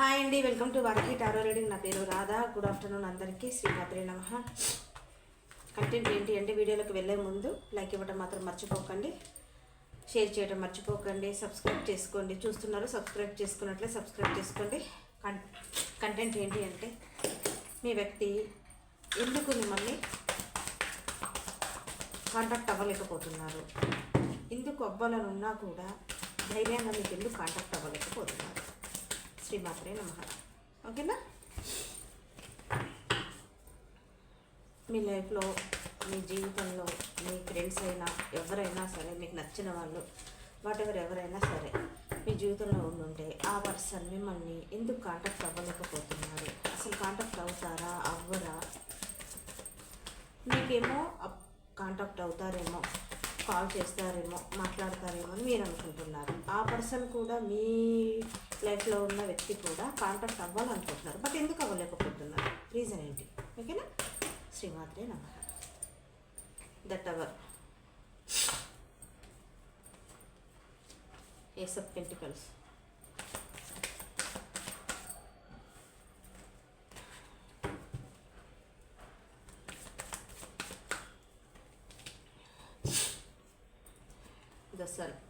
Hi అండి welcome to వర్కీ tarot reading నా పేరు రాధా. గుడ్ ఆఫ్టర్నూన్ అందరికీ. శ్రీమాత్రే నమ. కంటెంట్ ఏంటి అంటే వీడియోలోకి వెళ్ళే ముందు లైక్ ఇవ్వడం మాత్రం మర్చిపోకండి. షేర్ చేయడం మర్చిపోకండి. సబ్స్క్రైబ్ చేసుకోండి. చూస్తున్నారు సబ్స్క్రైబ్ చేసుకున్నట్లే సబ్స్క్రైబ్ చేసుకోండి. కం- కంటెంట్ ఏంటి అంటే మీ వ్యక్తి ఎందుకు మిమ్మల్ని కాంటాక్ట్ అవ్వలేకపోతున్నారు? ఎందుకు అవ్వాలని ఉన్నా కూడా ధైర్యంగా మీకు ఎందుకు కాంటాక్ట్ అవ్వలేకపోతున్నారు? శ్రీమాత్రే నమ. ఓకేనా? మీ లైఫ్లో మీ జీవితంలో మీ ఫ్రెండ్స్ అయినా ఎవరైనా సరే మీకు నచ్చిన వాళ్ళు వాటెవర్ ఎవరైనా సరే మీ జీవితంలో ఉండుంటే ఆ పర్సన్ మిమ్మల్ని ఎందుకు కాంటాక్ట్ అవ్వలేకపోతున్నారు? అసలు కాంటాక్ట్ అవుతారా అవ్వరా? మీకేమో కాంటాక్ట్ అవుతారేమో. కాల్ చేస్తారేమో మాట్లాడతారేమో అని మీరు అనుకుంటున్నారు. ఆ పర్సన్ కూడా మీ లైఫ్లో ఉన్న వ్యక్తి కూడా కాంటాక్ట్ అవ్వాలనుకుంటున్నారు. బట్ ఎందుకు అవ్వలేకపోతున్నారు? రీజన్ ఏంటి? ఓకేనా శ్రీమాత్రే నమ. That our ace of pentacles the self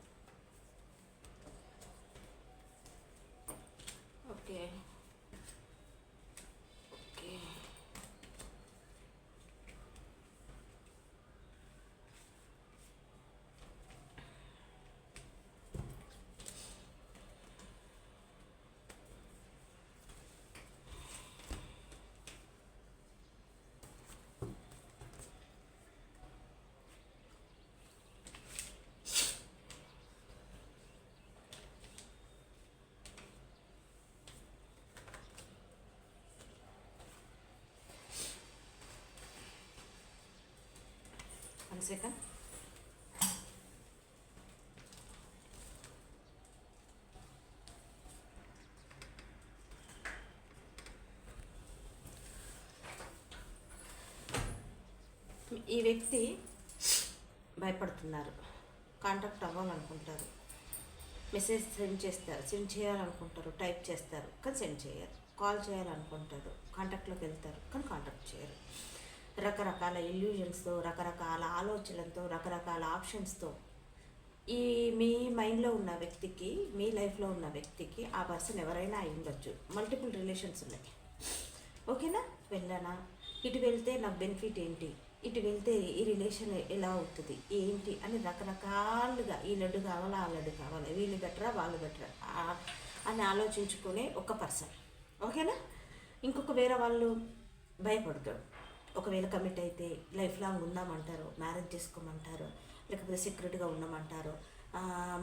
One ఈ వ్యక్తి భయపడుతున్నారు. కాంటాక్ట్ అవ్వాలనుకుంటారు. మెసేజ్ సెండ్ చేస్తారు. సెండ్ చేయాలనుకుంటారు. టైప్ చేస్తారు. కానీ సెండ్ చేయరు. కాల్ చేయాలనుకుంటారు. కాంటాక్ట్లోకి వెళ్తారు. కానీ కాంటాక్ట్ చేయరు. రకరకాల ఇల్యూజన్స్తో రకరకాల ఆలోచనలతో రకరకాల ఆప్షన్స్తో ఈ మీ మైండ్లో ఉన్న వ్యక్తికి మీ లైఫ్లో ఉన్న వ్యక్తికి ఆ పర్సన్ ఎవరైనా అయి ఉండొచ్చు. మల్టిపుల్ రిలేషన్స్ ఉన్నాయి. ఓకేనా? వెళ్ళానా? ఇటు వెళ్తే నాకు బెనిఫిట్ ఏంటి? ఇటు వెళ్తే ఈ రిలేషన్ ఎలా అవుతుంది? ఏంటి? అని రకరకాలుగా ఈ లడ్డు కావాలా ఆ లడ్డు కావాలా? వీళ్ళు బెటరా వాళ్ళు బెటరా అని ఆలోచించుకునే ఒక పర్సన్ ఓకేనా? ఇంకొక వేరే వాళ్ళు భయపడతాడు ఒకవేళ కమిట్ అయితే లైఫ్ లాంగ్ ఉందామంటారు మ్యారేజ్ చేసుకోమంటారు లేకపోతే సెక్యూరిటీగా ఉండమంటారు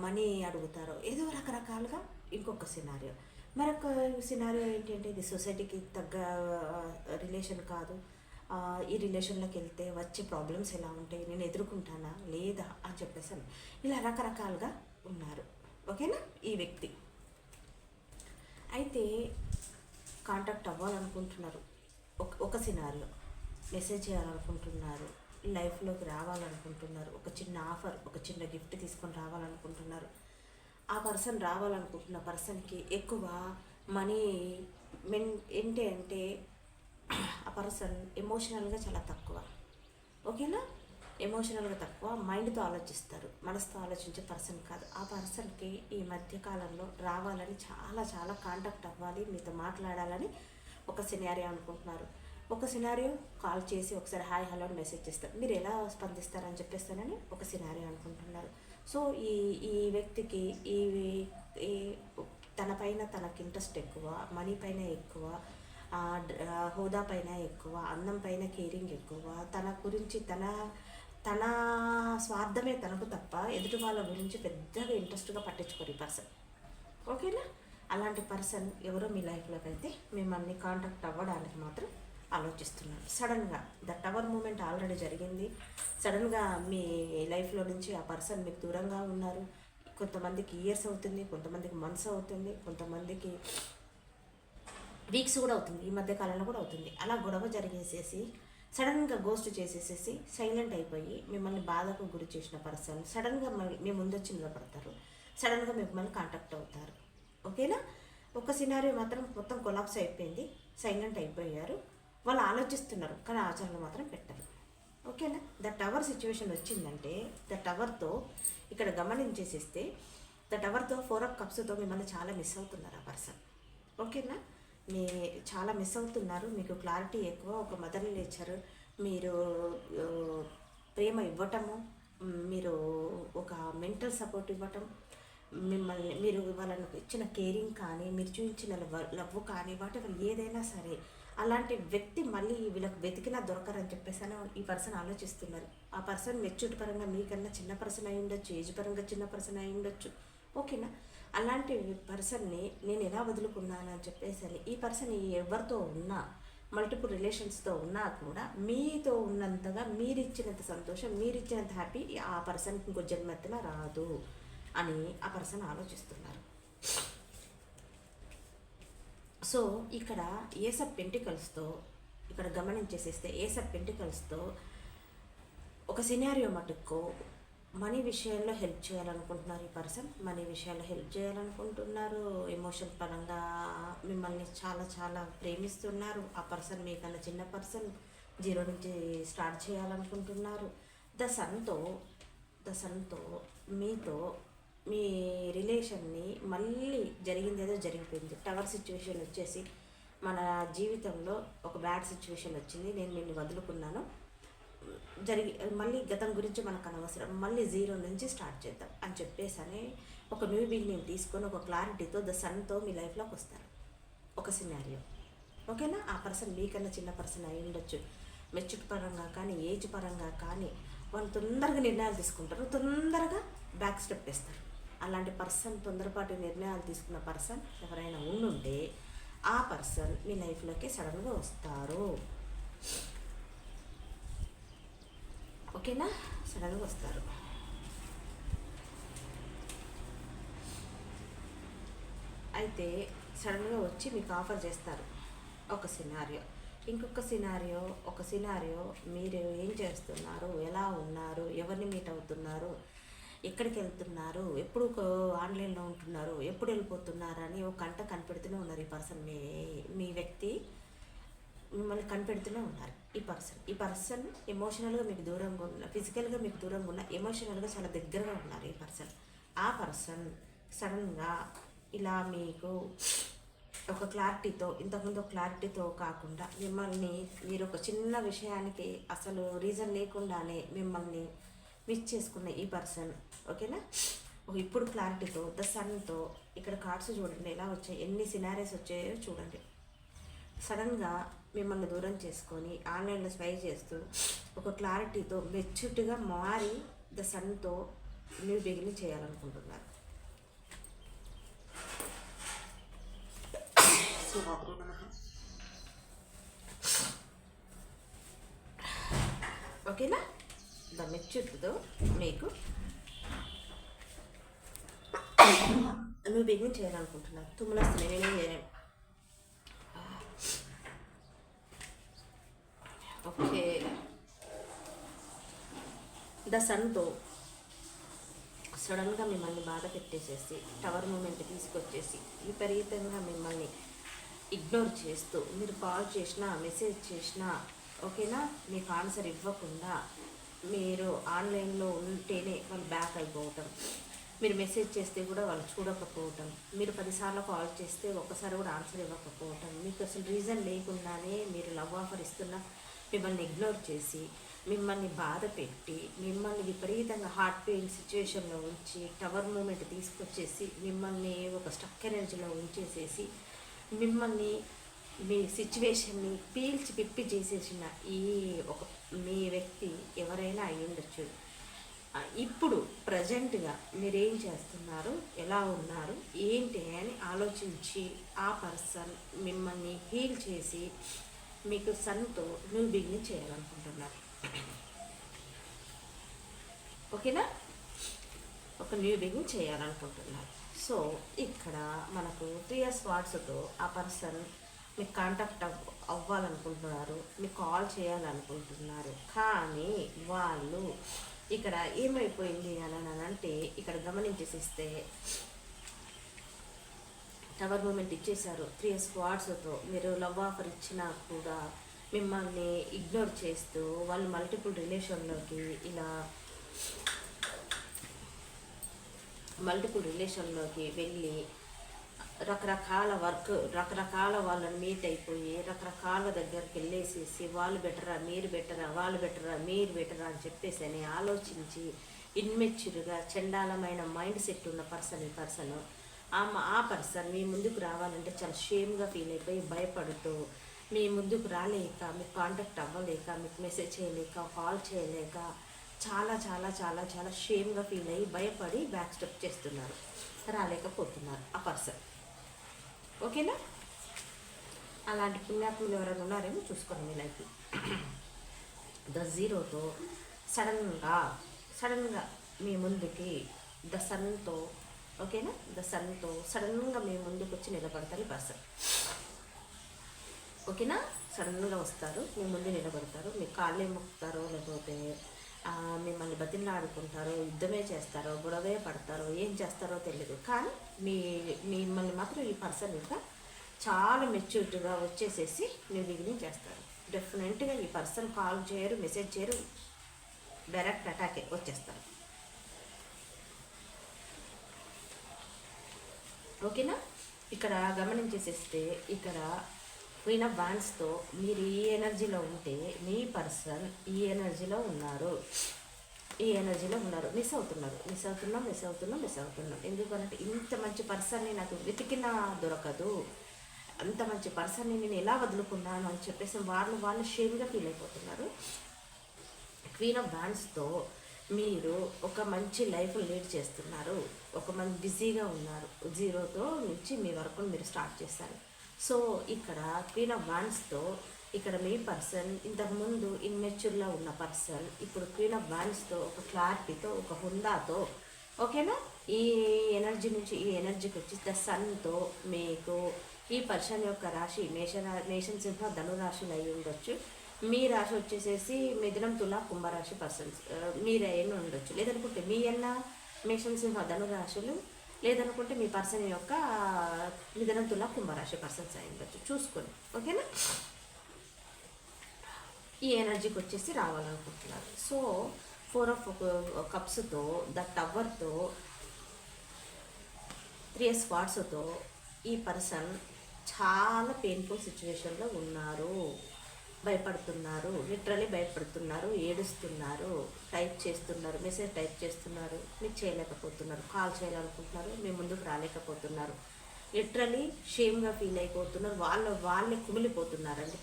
మనీ అడుగుతారు. ఏదో రకరకాలుగా ఇంకొక సినారియో మరొక సినారియో ఏంటంటే ఇది సొసైటీకి తగ్గ రిలేషన్ కాదు. ఈ రిలేషన్లోకి వెళ్తే వచ్చే ప్రాబ్లమ్స్ ఎలా ఉంటాయి నేను ఎదుర్కొంటానా లేదా అని చెప్పేసి ఇలా రకరకాలుగా ఉన్నారు. ఓకేనా? ఈ వ్యక్తి. అయితే కాంటాక్ట్ అవ్వాలనుకుంటున్నారు. ఒక ఒక సినారియో మెసేజ్ చేయాలనుకుంటున్నారు లైఫ్లోకి రావాలనుకుంటున్నారు ఒక చిన్న ఆఫర్ ఒక చిన్న గిఫ్ట్ తీసుకొని రావాలనుకుంటున్నారు. ఆ పర్సన్ రావాలనుకుంటున్న పర్సన్కి ఎక్కువ మనీ మెన్ ఏంటి అంటే ఆ పర్సన్ ఎమోషనల్గా చాలా తక్కువ. ఓకేనా? ఎమోషనల్గా తక్కువ మైండ్తో ఆలోచిస్తారు మనసుతో ఆలోచించే పర్సన్ కాదు. ఆ పర్సన్కి ఈ మధ్యకాలంలో రావాలని చాలా చాలా కాంటాక్ట్ అవ్వాలి మీతో మాట్లాడాలని ఒక సినారియో అనుకుంటున్నారు. ఒక సినారియో కాల్ చేసి ఒకసారి హాయ్ హలో అని మెసేజ్ చేస్తారు. మీరు ఎలా స్పందిస్తారని చెప్పేస్తానని ఒక సినారియో అనుకుంటున్నారు. సో ఈ ఈ వ్యక్తికి ఈ ఈ తనకి ఇంట్రెస్ట్ ఎక్కువ మనీ పైన ఎక్కువ హోదా పైన ఎక్కువ అందం పైన కేరింగ్ ఎక్కువ తన గురించి తన తన స్వార్థమే తనకు తప్ప ఎదుటి వాళ్ళ గురించి పెద్దగా ఇంట్రెస్ట్గా పట్టించుకోరు ఈ పర్సన్ ఓకేనా అలాంటి పర్సన్ ఎవరో మీ లైఫ్లోకి అయితే మిమ్మల్ని కాంటాక్ట్ అవ్వడానికి మాత్రం ఆలోచిస్తున్నారు సడన్గా ద టవర్ మూమెంట్ ఆల్రెడీ జరిగింది. సడన్గా మీ లైఫ్లో నుంచి ఆ పర్సన్ మీకు దూరంగా ఉన్నారు. కొంతమందికి ఇయర్స్ అవుతుంది కొంతమందికి మంత్స్ అవుతుంది కొంతమందికి వీక్స్ కూడా అవుతుంది ఈ మధ్య కాలంలో కూడా అవుతుంది. అలా గొడవ జరిగేసేసి సడన్గా గోస్ట్ చేసేసేసి సైలెంట్ అయిపోయి మిమ్మల్ని బాధకు గురి చేసిన పర్సన్ సడన్గా మళ్ళీ మీ ముందు వచ్చి నిలబడతారు. సడన్గా మిమ్మల్ని కాంటాక్ట్ అవుతారు. ఓకేనా ఒక సినారీ మాత్రం మొత్తం కొలాప్స్ అయిపోయింది. సైలెంట్ అయిపోయారు. వాళ్ళు ఆలోచిస్తున్నారు కానీ ఆచరణ మాత్రం పెట్టరు. ఓకేనా? ద టవర్ సిచ్యువేషన్ వచ్చిందంటే ద టవర్తో ఇక్కడ గమనించేసేస్తే ద టవర్తో ఫోర్ ఆఫ్ కప్స్తో మిమ్మల్ని చాలా మిస్ అవుతున్నారు ఆ పర్సన్. ఓకేనా? మీ చాలా మిస్ అవుతున్నారు మీకు క్లారిటీ ఎక్కువ ఒక మదర్ నేచర్ మీరు ప్రేమ ఇవ్వటము మీరు ఒక మెంటల్ సపోర్ట్ ఇవ్వటం మిమ్మల్ని మీరు వాళ్ళని ఇచ్చిన కేరింగ్ కానీ మీరు చూపించిన లవ్- లవ్ కానీ వాటి ఏదైనా సరే అలాంటి వ్యక్తి మళ్ళీ వీళ్ళకి వెతికినా దొరకరని చెప్పేసి అని ఈ పర్సన్ ఆలోచిస్తున్నారు. ఆ పర్సన్ మెచ్యూరిటీ పరంగా మీకన్నా చిన్న పర్సన్ అయి ఉండొచ్చు ఏజ్ పరంగా చిన్న పర్సన్ అయి ఉండొచ్చు. ఓకేనా అలాంటి పర్సన్ని నేను ఎలా వదులుకున్నాను అని చెప్పేసి అని ఈ పర్సన్ ఎవరితో ఉన్నా మల్టిపుల్ రిలేషన్స్తో ఉన్నా కూడా మీతో ఉన్నంతగా మీరు ఇచ్చినంత సంతోషం మీరు ఇచ్చినంత హ్యాపీ ఆ పర్సన్కి ఇంకో జన్మెత్తన రాదు అని ఆ పర్సన్ ఆలోచిస్తున్నారు. సో ఇక్కడ ఏసప్ పెంటికల్స్తో ఇక్కడ గమనించేసేస్తే ఏసప్ పెంటికల్స్తో ఒక సినారియో మటుకు మనీ విషయంలో హెల్ప్ చేయాలనుకుంటున్నారు ఈ పర్సన్. మనీ విషయాల్లో హెల్ప్ చేయాలనుకుంటున్నారు. ఎమోషన్ పరంగా మిమ్మల్ని చాలా చాలా ప్రేమిస్తున్నారు. ఆ పర్సన్ మీకన్నా చిన్న పర్సన్ జీరో నుంచి స్టార్ట్ చేయాలనుకుంటున్నారు. ద సన్తో ద సన్తో మీతో మీ రిలేషన్ని మళ్ళీ జరిగింది ఏదో జరిగిపోయింది. టవర్ సిచ్యువేషన్ వచ్చేసి మన జీవితంలో ఒక బ్యాడ్ సిచ్యువేషన్ వచ్చింది. నేను నిన్ను వదులుకున్నాను. జరిగి మళ్ళీ గతం గురించి మనకు అనవసరం. మళ్ళీ జీరో నుంచి స్టార్ట్ చేద్దాం అని చెప్పేసి అని ఒక న్యూ బిగినింగ్ తీసుకొని ఒక క్లారిటీతో ద సన్తో మీ లైఫ్లోకి వస్తారు. ఒక సినారియో. ఓకేనా? ఆ పర్సన్ మీకన్నా చిన్న పర్సన్ అయి ఉండొచ్చు. మెచ్యూర్ పరంగా కానీ ఏజ్ పరంగా కానీ వాళ్ళు తొందరగా నిర్ణయాలు తీసుకుంటారు. తొందరగా బ్యాక్ స్టెప్ వేస్తారు. అలాంటి పర్సన్ తొందరపాటు నిర్ణయాలు తీసుకున్న పర్సన్ ఎవరైనా ఉండుంటే ఆ పర్సన్ మీ లైఫ్లోకి సడన్గా వస్తారు. ఓకేనా? సడన్గా వస్తారు. అయితే సడన్గా వచ్చి మీకు ఆఫర్ చేస్తారు ఒక సినారియో. ఇంకొక సినారియో ఒక సినారియో మీరు ఏం చేస్తున్నారు? ఎలా ఉన్నారు? ఎవరిని మీట్ అవుతున్నారు? ఎక్కడికి వెళ్తున్నారు ఎప్పుడు ఆన్లైన్లో ఉంటున్నారు? ఎప్పుడు వెళ్ళిపోతున్నారు? అని ఒక కంట కనిపెడుతూనే ఉన్నారు ఈ పర్సన్. మీ మీ వ్యక్తి మిమ్మల్ని కనిపెడుతూనే ఉన్నారు ఈ పర్సన్. ఈ పర్సన్ ఎమోషనల్గా మీకు దూరంగా ఉన్న ఫిజికల్గా మీకు దూరంగా ఉన్న ఎమోషనల్గా చాలా దగ్గరగా ఉన్నారు ఈ పర్సన్. ఆ పర్సన్ సడన్గా ఇలా మీకు ఒక క్లారిటీతో ఇంతకుముందు ఒక క్లారిటీతో కాకుండా మిమ్మల్ని మీరు ఒక చిన్న విషయానికి అసలు రీజన్ లేకుండానే మిమ్మల్ని విచ్ చేసుకున్న ఈ పర్సన్ ఓకేనా ఇప్పుడు క్లారిటీతో ద సన్తో ఇక్కడ కార్డ్స్ చూడండి ఎలా వచ్చాయి ఎన్ని సినారీస్ వచ్చాయో చూడండి. సడన్గా మిమ్మల్ని దూరం చేసుకొని ఆన్లైన్లో స్పై చేస్తూ ఒక క్లారిటీతో మెచ్యూర్టీగా మారి ద సన్తో న్యూ బిగినింగ్ చేయాలనుకుంటున్నారు. ఓకేనా ద మెచ్యూర్డ్తో మీకు నువ్వు బిగినింగ్ చేయాలనుకుంటున్నారు తుమ్ములు వస్తున్నాయి నేనేం చేయలేను. ఓకే. ద సన్తో సడన్గా మిమ్మల్ని బాధ పెట్టేసేసి టవర్ మూమెంట్ తీసుకొచ్చేసి విపరీతంగా మిమ్మల్ని ఇగ్నోర్ చేస్తూ మీరు కాల్ చేసినా మెసేజ్ చేసినా ఓకేనా? మీకు ఆన్సర్ ఇవ్వకుండా మీరు ఆన్లైన్లో ఉంటేనే వాళ్ళు బ్యాక్ అయిపోవటం. మీరు మెసేజ్ చేస్తే కూడా వాళ్ళు చూడకపోవటం. మీరు పదిసార్లు కాల్ చేస్తే ఒక్కసారి కూడా ఆన్సర్ ఇవ్వకపోవటం. మీకు అసలు రీజన్ లేకుండానే మీరు లవ్ ఆఫర్ ఇస్తున్న మిమ్మల్ని ఇగ్నోర్ చేసి మిమ్మల్ని బాధ పెట్టి మిమ్మల్ని విపరీతంగా హార్ట్ పెయిన్ సిచ్యువేషన్లో ఉంచి టవర్ మూమెంట్ తీసుకొచ్చేసి మిమ్మల్ని ఒక స్టక్ ఎనర్జీలో ఉంచేసేసి మిమ్మల్ని మీ సిచ్యువేషన్ని పీల్చి పిప్పి చేసేసిన ఈ ఒక మీ వ్యక్తి ఎవరైనా అయి ఉండొచ్చు. ఇప్పుడు ప్రజెంట్గా మీరేం చేస్తున్నారు? ఎలా ఉన్నారు? ఏంటి అని ఆలోచించి ఆ పర్సన్ మిమ్మల్ని హీల్ చేసి మీకు సన్తో న్యూ బిగిన్ చేయాలనుకుంటున్నారు. ఓకేనా? ఒక న్యూ బిగిన్ చేయాలనుకుంటున్నారు. సో ఇక్కడ మనకు త్రీ ఇయర్స్ వాట్స్తో ఆ పర్సన్ మీకు కాంటాక్ట్ అవ్ అవ్వాలనుకుంటున్నారు మీకు కాల్ చేయాలనుకుంటున్నారు కానీ వాళ్ళు ఇక్కడ ఏమైపోయింది అని అంటే ఇక్కడ గమనించేసిస్తే టవర్ మూమెంట్ ఇచ్చేశారు. త్రీ స్క్వాడ్స్తో మీరు లవ్ ఆఫర్ ఇచ్చినా కూడా మిమ్మల్ని ఇగ్నోర్ చేస్తూ వాళ్ళు మల్టిపుల్ రిలేషన్లోకి ఇలా మల్టిపుల్ రిలేషన్లోకి వెళ్ళి రకరకాల వర్క్ రకరకాల వాళ్ళని మీట్ అయిపోయి రకరకాల దగ్గరికి వెళ్ళేసేసి వాళ్ళు బెటరా మీరు బెటరా వాళ్ళు బెటరా మీరు బెటరా అని చెప్పేసి అని ఆలోచించి ఇన్మెచ్యూర్గా చండాలమైన మైండ్ సెట్ ఉన్న పర్సన్ ఈ పర్సన్ ఆ ఆ పర్సన్ మీ ముందుకు రావాలంటే చాలా షేమ్గా ఫీల్ అయిపోయి భయపడుతూ మీ ముందుకు రాలేక మీకు కాంటాక్ట్ అవ్వలేక మీకు మెసేజ్ చేయలేక కాల్ చేయలేక చాలా చాలా చాలా చాలా షేమ్గా ఫీల్ అయ్యి భయపడి బ్యాక్ స్టెప్ చేస్తున్నారు రాలేకపోతున్నారు ఆ పర్సన్ ఓకేనా? అలాంటి పుణ్యాత్ములు ఎవరైనా ఉన్నారేమో చూసుకోండి మీ లైఫ్ ద జీరోతో సడన్గా సడన్గా మీ ముందుకి ద సన్తో ఓకేనా? ద సన్తో సడన్గా మీ ముందుకు వచ్చి నిలబడతారు పర్సన్. ఓకేనా? సడన్గా వస్తారు మీ ముందు నిలబడతారు మీ కాళ్ళే ఏమొక్కుతారో లేకపోతే మిమ్మల్ని బతిలాడుకుంటారో యుద్ధమే చేస్తారో గొడవే పడతారో ఏం చేస్తారో తెలియదు కానీ మీ మిమ్మల్ని మాత్రం ఈ పర్సన్ ఇంకా చాలా మెచ్యూర్డ్గా వచ్చేసేసి మీ బిగినింగ్ చేస్తారు. డెఫినెట్గా ఈ పర్సన్ కాల్ చేయరు మెసేజ్ చేయరు డైరెక్ట్ అటాకే వచ్చేస్తారు. ఓకేనా? ఇక్కడ గమనించేసేస్తే ఇక్కడ క్వీన్ ఆఫ్ బాండ్స్తో మీరు ఈ ఎనర్జీలో ఉంటే మీ పర్సన్ ఈ ఎనర్జీలో ఉన్నారు. ఈ ఎనర్జీలో ఉన్నారు. మిస్ అవుతున్నారు. మిస్ అవుతున్నాం మిస్ అవుతున్నాం మిస్ అవుతున్నాం. ఎందుకంటే ఇంత మంచి పర్సన్ని నాకు వెతికినా దొరకదు. అంత మంచి పర్సన్ని నేను ఎలా వదులుకున్నాను అని చెప్పేసి వాళ్ళు వాళ్ళు షేమ్గా ఫీల్ అయిపోతున్నారు. క్వీన్ ఆఫ్ బ్యాండ్స్తో మీరు ఒక మంచి లైఫ్ లీడ్ చేస్తున్నారు. ఒక మంచి బిజీగా ఉన్నారు. జీరోతో నుంచి మీ వరకు మీరు స్టార్ట్ చేస్తారు సో ఇక్కడ క్వీన్ ఆఫ్ వాన్స్తో ఇక్కడ మీ పర్సన్ ఇంతకుముందు ఇన్మెచ్యూర్లో ఉన్న పర్సన్ ఇప్పుడు క్వీన్ ఆఫ్ వాన్స్తో ఒక క్లారిటీతో ఒక హుందాతో ఓకేనా ఈ ఎనర్జీ నుంచి ఈ ఎనర్జీకి వచ్చి ద సన్తో మీకు ఈ పర్సన్ యొక్క రాశి మేష రా- మేషం సింహ ధనురాశులు అయి ఉండొచ్చు. మీ రాశి వచ్చేసేసి మిథునం తులా కుంభరాశి పర్సన్స్ మీరు అయిన ఉండొచ్చు. లేదనుకుంటే మీ అన్న మేషం సింహ ధనురాశులు లేదనుకుంటే మీ పర్సన్ యొక్క మిథునం తులా కుంభరాశి పర్సన్స్ అయి ఉండొచ్చు. చూసుకోండి. ఓకేనా? ఈ ఎనర్జీకి వచ్చేసి రావాలనుకుంటున్నారు. సో ఫోర్ ఆఫ్ కప్స్తో ద టవర్తో త్రీ స్పాట్స్తో ఈ పర్సన్ చాలా పెయిన్ఫుల్ సిచ్యువేషన్లో ఉన్నారు. భయపడుతున్నారు లిటరలీ భయపడుతున్నారు ఏడుస్తున్నారు టైప్ చేస్తున్నారు మెసేజ్ టైప్ చేస్తున్నారు మీరు చేయలేకపోతున్నారు కాల్ చేయాలనుకుంటున్నారు మీ ముందుకు రాలేకపోతున్నారు. లిటరలీ షేమ్గా ఫీల్ అయిపోతున్నారు వాళ్ళ వాళ్ళే కుమిలిపోతున్నారండి.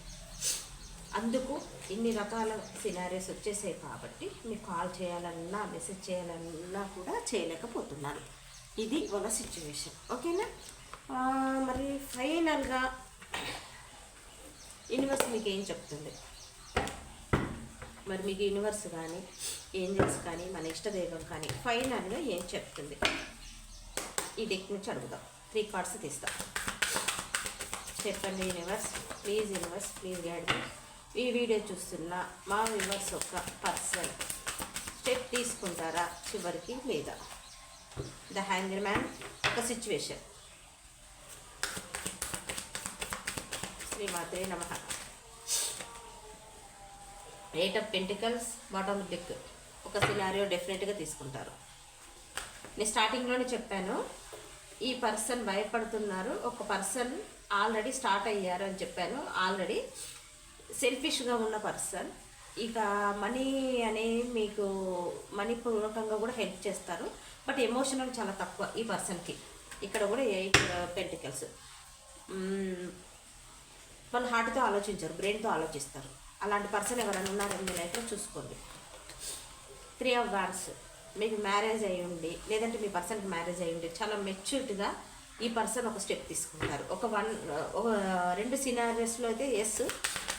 అందుకు ఇన్ని రకాల సినారీస్ వచ్చేసాయి కాబట్టి మీకు కాల్ చేయాలన్నా మెసేజ్ చేయాలన్నా కూడా చేయలేకపోతున్నారు. ఇది వాళ్ళ సిచ్యువేషన్. ఓకేనా? మరి ఫైనల్గా యూనివర్స్ మీకు ఏం చెప్తుంది? మరి మీకు యూనివర్స్ కానీ ఏంజల్స్ కానీ మన ఇష్టదైవం కానీ ఫైనల్గా ఏం చెప్తుంది? ఈ డెక్ నుంచి అడుగుదాం త్రీ కార్డ్స్ తీస్తాం. చెప్పండి universe please universe please guide me ఈ వీడియో చూస్తున్న మా యూనివర్స్ ఒక పర్సన్ స్టెప్ తీసుకుంటారా? చివరికి లేదా? ద హ్యాంగర్ మ్యాన్ ఒక సిచ్యువేషన్ శ్రీమాతే నమ. Eight of pentacles bottom deck ఒక సినారియో డెఫినెట్గా తీసుకుంటారు. నేను స్టార్టింగ్లోనే చెప్పాను. ఈ పర్సన్ భయపడుతున్నారు. ఒక పర్సన్ ఆల్రెడీ స్టార్ట్ అయ్యారు అని చెప్పాను. ఆల్రెడీ సెల్ఫిష్గా ఉన్న పర్సన్ ఇక మనీ అనే మీకు మనీ పూర్వకంగా కూడా హెల్ప్ చేస్తారు. బట్ ఎమోషనల్ చాలా తక్కువ ఈ పర్సన్కి ఇక్కడ కూడా ఎయిట్ పెంటికల్స్ వాళ్ళు హార్ట్తో ఆలోచించరు బ్రెయిన్తో ఆలోచిస్తారు. అలాంటి పర్సన్ ఎవరైనా ఉన్నారని మీ లైఫ్లో చూసుకోండి. త్రీ ఆఫ్ వార్స్ మీకు మ్యారేజ్ అయి ఉండి లేదంటే మీ పర్సన్కి మ్యారేజ్ అయి ఉండి చాలా మెచ్యూర్డ్గా ఈ పర్సన్ ఒక స్టెప్ తీసుకుంటారు. ఒక వన్ ఒక రెండు సినారియోస్లో అయితే ఎస్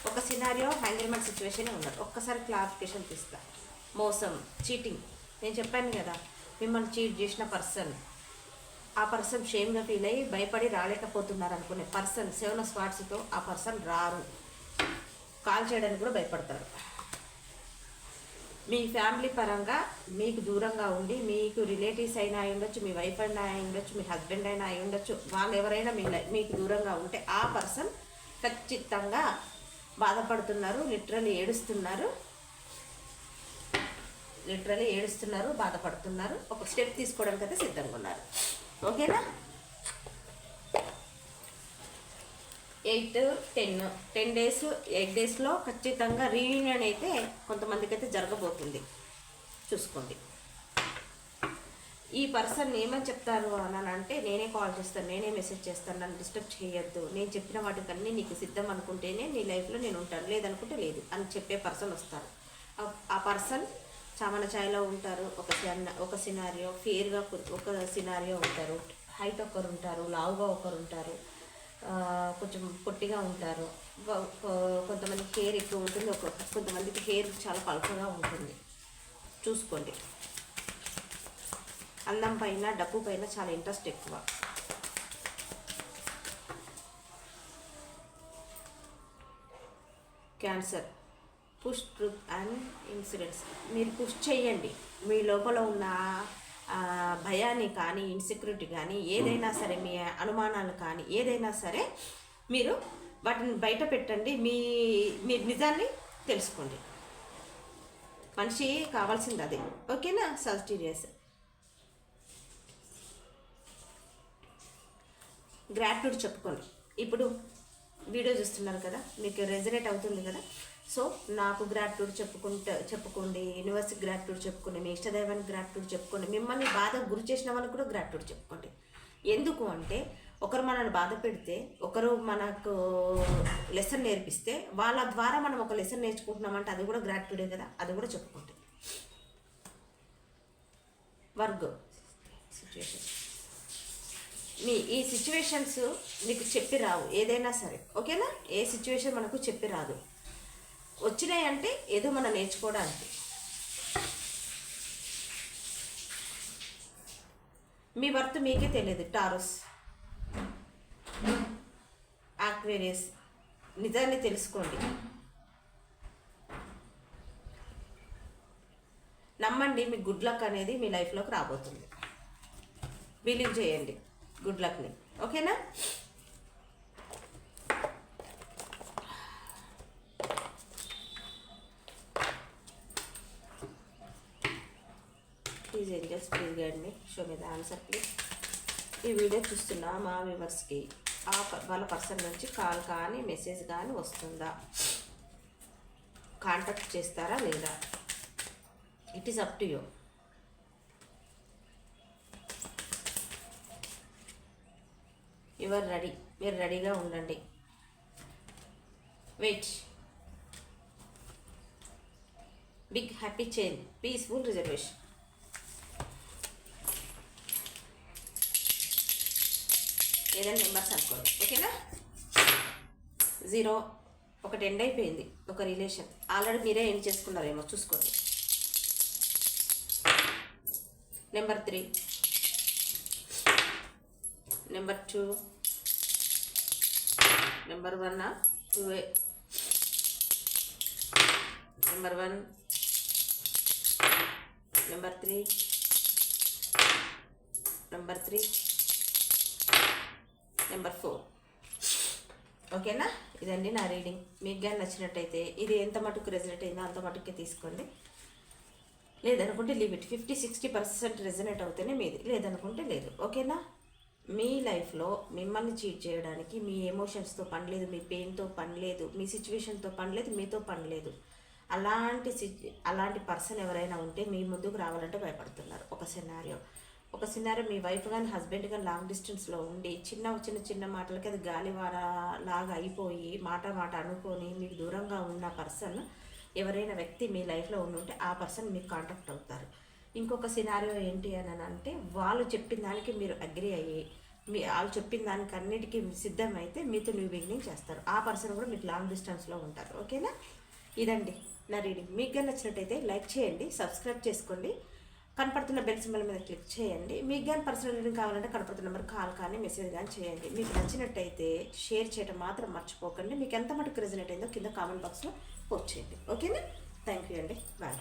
ఒక సినారియో హ్యాండిల్మెంట్ సిచ్యువేషనే ఉన్నారు ఒక్కసారి క్లారిఫికేషన్ తీస్తా. మోసం చీటింగ్ నేను చెప్పాను కదా మిమ్మల్ని చీట్ చేసిన పర్సన్ ఆ పర్సన్ షేమ్గా ఫీల్ అయ్యి భయపడి రాలేకపోతున్నారు అనుకునే పర్సన్ సెవెన్ స్పాట్స్తో ఆ పర్సన్ రారు. కాల్ చేయడానికి కూడా భయపడతారు. మీ ఫ్యామిలీ పరంగా మీకు దూరంగా ఉండి మీకు రిలేటివ్స్ అయినా అయి ఉండొచ్చు మీ వైఫ్ అయినా అయి ఉండొచ్చు మీ హస్బెండ్ అయినా అయి ఉండొచ్చు వాళ్ళు ఎవరైనా మీ మీకు దూరంగా ఉంటే ఆ పర్సన్ ఖచ్చితంగా బాధపడుతున్నారు లిటరలీ ఏడుస్తున్నారు. లిటరలీ ఏడుస్తున్నారు బాధపడుతున్నారు. ఒక స్టెప్ తీసుకోవడానికి అయితే సిద్ధంగా ఉన్నారు. ఓకేనా? Eight ten ten days eight డేస్లో ఖచ్చితంగా రీయూనియన్ అయితే కొంతమందికి అయితే జరగబోతుంది. చూసుకోండి. ఈ పర్సన్ ఏమని చెప్తారు అని అంటే నేనే కాల్ చేస్తాను నేనే మెసేజ్ చేస్తాను నన్ను డిస్టర్బ్ చేయొద్దు. నేను చెప్పిన వాటికన్నీ నీకు సిద్ధం అనుకుంటేనే నీ లైఫ్లో నేను ఉంటాను లేదనుకుంటే లేదు అని చెప్పే పర్సన్ వస్తారు. ఆ- ఆ పర్సన్ చామన ఛాయలో ఉంటారు. ఒక సిన- ఒక సినారియో ఫేర్గా ఒక సినారియో ఉంటారు. హైట్ ఒకరు ఉంటారు లావుగా ఒకరు ఉంటారు కొంచెం పొట్టిగా ఉంటారు. కొంతమందికి హెయిర్ ఎక్కువ ఉంటుంది. ఒక కొంతమందికి హెయిర్ చాలా పలకగా ఉంటుంది. చూసుకోండి. అందం పైన డబ్బు పైన చాలా ఇంట్రెస్ట్ ఎక్కువ. Cancer. Push truth and incidents మీరు పుష్ చేయండి మీ లోపల ఉన్న భయాన్ని కానీ ఇన్సెక్యూరిటీ కానీ ఏదైనా సరే మీ అనుమానాలు కానీ ఏదైనా సరే మీరు వాటిని బయట పెట్టండి. మీ మీ నిజాన్ని తెలుసుకోండి. మనిషి కావాల్సింది అదే. ఓకేనా? సబ్స్టీరియస్ గ్రాట్యూడ్ చెప్పుకోండి. ఇప్పుడు వీడియో చూస్తున్నారు కదా? మీకు రెజనేట్ అవుతుంది కదా? సో నాకు గ్రాట్యూడ్ చెప్పుకుంటే చెప్పుకోండి యూనివర్స్కి గ్రాట్యూడ్ చెప్పుకోండి మీ ఇష్టదైవానికి గ్రాట్యూడ్ చెప్పుకోండి మిమ్మల్ని బాధ గురి చేసిన వాళ్ళకి కూడా గ్రాట్యూడ్ చెప్పుకోండి. ఎందుకు అంటే ఒకరు మనల్ని బాధ పెడితే ఒకరు మనకు లెసన్ నేర్పిస్తే వాళ్ళ ద్వారా మనం ఒక లెసన్ నేర్చుకుంటున్నామంటే అది కూడా గ్రాట్యూడే కదా అది కూడా చెప్పుకోండి. వర్గ్ సిచ్యువేషన్ మీ ఈ సిచ్యువేషన్స్ మీకు చెప్పి రావు ఏదైనా సరే ఓకేనా? ఏ సిచ్యువేషన్ మనకు చెప్పి రాదు. వచ్చినాయి అంటే ఏదో మనం నేర్చుకోవడానికి. మీ వర్త్ మీకే తెలియదు టారస్. ఆక్వేరియస్. నిజాన్ని తెలుసుకోండి. నమ్మండి మీ గుడ్ లక్ అనేది మీ లైఫ్లోకి రాబోతుంది. బిలీవ్ చేయండి గుడ్ లక్ని. ఓకేనా? Please please guide me. Show me the answer please ఈ వీడియో చూస్తున్న మా వ్యూవర్స్కి ఆ వాళ్ళ పర్సన్ నుంచి కాల్ కానీ మెసేజ్ కానీ వస్తుందా? కాంటాక్ట్ చేస్తారా లేదా? It is up to you your ready మీరు రెడీగా ఉండండి. Wait big happy change peaceful reservation ఏదైనా నెంబర్స్ అనుకోండి ఓకేనా? జీరో ఒకటి ఎండ్ అయిపోయింది ఒక రిలేషన్ ఆల్రెడీ మీరే ఏం చేసుకున్నారేమో చూసుకోండి. Number three number two number one two number one number three number three number four ఓకేనా ఇదండి నా రీడింగ్ మీకు కానీ నచ్చినట్టయితే ఇది ఎంత మటుకు రెజనేట్ అయిందో అంత మటుకే తీసుకోండి. లేదనుకుంటే leave it fifty sixty percent resonate అవుతేనే మీది. లేదనుకుంటే లేదు. ఓకేనా మీ లైఫ్లో మిమ్మల్ని చీట్ చేయడానికి మీ ఎమోషన్స్తో పని లేదు మీ పెయిన్తో పని లేదు మీ సిచ్యువేషన్తో పనిలేదు మీతో పనిలేదు. అలాంటి సిచ్ అలాంటి పర్సన్ ఎవరైనా ఉంటే మీ ముందుకు రావాలంటే భయపడుతున్నారు. ఒక సినారియో ఒక సినారియో మీ వైఫ్ కానీ హస్బెండ్ కానీ లాంగ్ డిస్టెన్స్లో ఉండి చిన్న చిన్న చిన్న మాటలకి అది గాలివార లాగా అయిపోయి మాట మాట అనుకొని మీకు దూరంగా ఉన్న పర్సన్ ఎవరైనా వ్యక్తి మీ లైఫ్లో ఉండుంటే ఆ పర్సన్ మీకు కాంటాక్ట్ అవుతారు. ఇంకొక సినారియో ఏంటి అని అంటే వాళ్ళు చెప్పిన దానికి మీరు అగ్రి అయ్యి మీ వాళ్ళు చెప్పిన దానికి అన్నిటికీ సిద్ధమైతే మీతో న్యూ బిగినింగ్ చేస్తారు. ఆ పర్సన్ కూడా మీకు లాంగ్ డిస్టెన్స్లో ఉంటారు. ఓకేనా? ఇదండి నా రీడింగ్ మీకు నచ్చినట్టయితే లైక్ చేయండి సబ్స్క్రైబ్ చేసుకోండి. కనపడుతున్న బెల్ సింబల్ మీద క్లిక్ చేయండి. మీకు కానీ పర్సనల్ రీడింగ్ కావాలంటే కనపడుతున్న నెంబర్ కాల్ కానీ మెసేజ్ కానీ చేయండి. మీకు నచ్చినట్టయితే షేర్ చేయడం మాత్రం మర్చిపోకండి. మీకు ఎంత మటుకు రెజినేట్ అయిందో కింద కామెంట్ బాక్స్లో పోస్ట్ చేయండి. ఓకేనా? థ్యాంక్ యూ అండి. బాయ్.